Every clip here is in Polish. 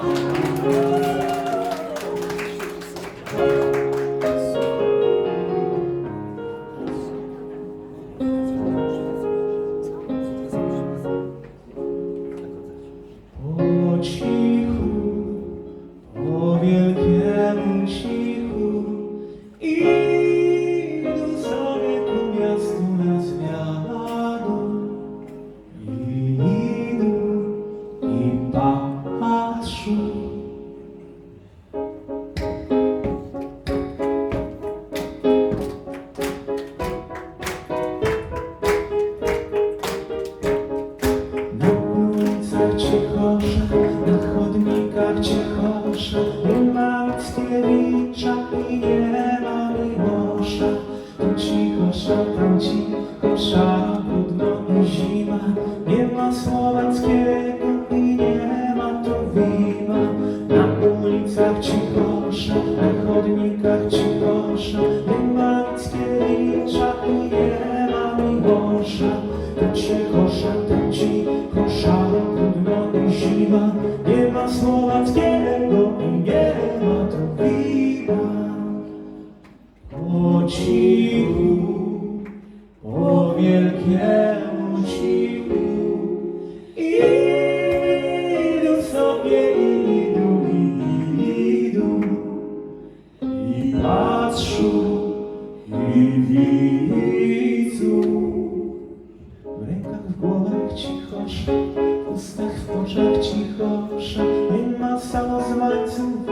我 i nie ma miłosza. Tu cicho szeptam cicho, szara, brudno i zima. Nie ma słowackiego i nie ma tu wina. Na ulicach cichosza, na chodnikach cichosza. Nie ma Mickiewicza i nie ma miłosza. Tu cicho szeptam cicho, szara, brudno i zima. Nie ma słowackiego i nie cichu, po wielkiemu cichu. Idu sobie, idu, idu I patrzą, i widzą. W rękach, w głowach cichosza, w ustach, w oczach cichosza Nie ma samozwańców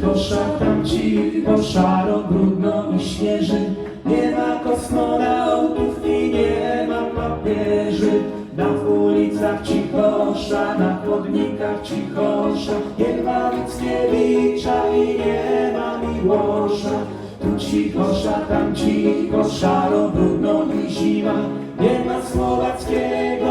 Tu cichosza, tam cicho, szaro, brudno i śnieży Nie ma kosmonautów i nie ma papieży. Na ulicach cichosza, na chodnikach cichosza. Nie ma Mickiewicza i nie ma Miłosza. Tu cichosza, tam cicho, szaro, brudno i zima. Nie ma Słowackiego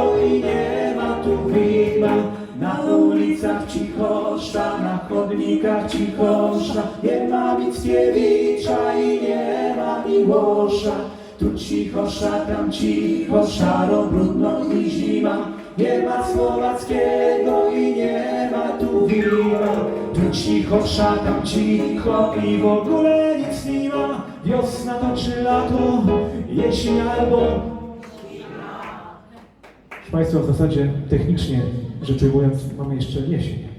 ulicach cichosza, na chodnikach cichosza Nie ma Mickiewicza i nie ma Miłosza Tu cichosza, tam cicho, szaro, brudno i zima. Nie ma Słowackiego i nie ma tu wina. Tu cicho, tam cicho i w ogóle nic nie ma. Wiosna to czy lato, jesień albo Państwa, w zasadzie technicznie rzecz ujmując, mamy jeszcze jesień.